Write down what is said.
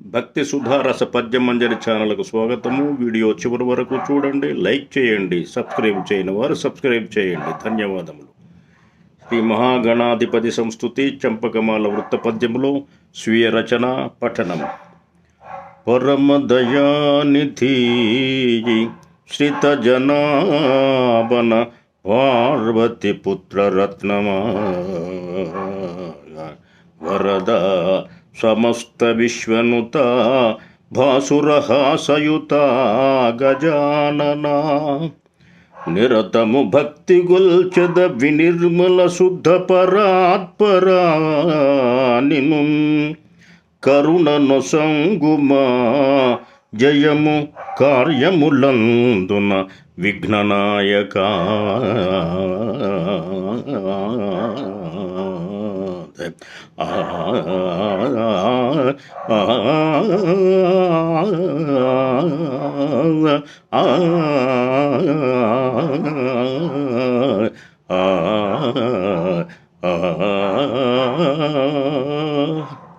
భక్తి సుధారస పద్యమంజరి ఛానల్కు స్వాగతము. వీడియో చివరి వరకు చూడండి లైక్ చేయండి సబ్స్క్రైబ్ చేయని వారు సబ్స్క్రైబ్ చేయండి. ధన్యవాదములు. శ్రీ మహాగణాధిపతి సంస్థుతి చంపకమాల వృత్త పద్యములో స్వీయ రచన పఠనము పరమ దయానిధి శ్రిత జనాబన పార్వతి పుత్ర రత్నమా వరద సమస్త విశ్వనుత భాసురహాసయుత గజానన. నిరతము భక్తి గొల్చెద వినిర్మల శుద్ధ పరాత్పరా నిను కరుణను సంగుమా జయము కార్యములందున విఘ్ననాయక. ചേർത്ത് ആ ആ ആ ആ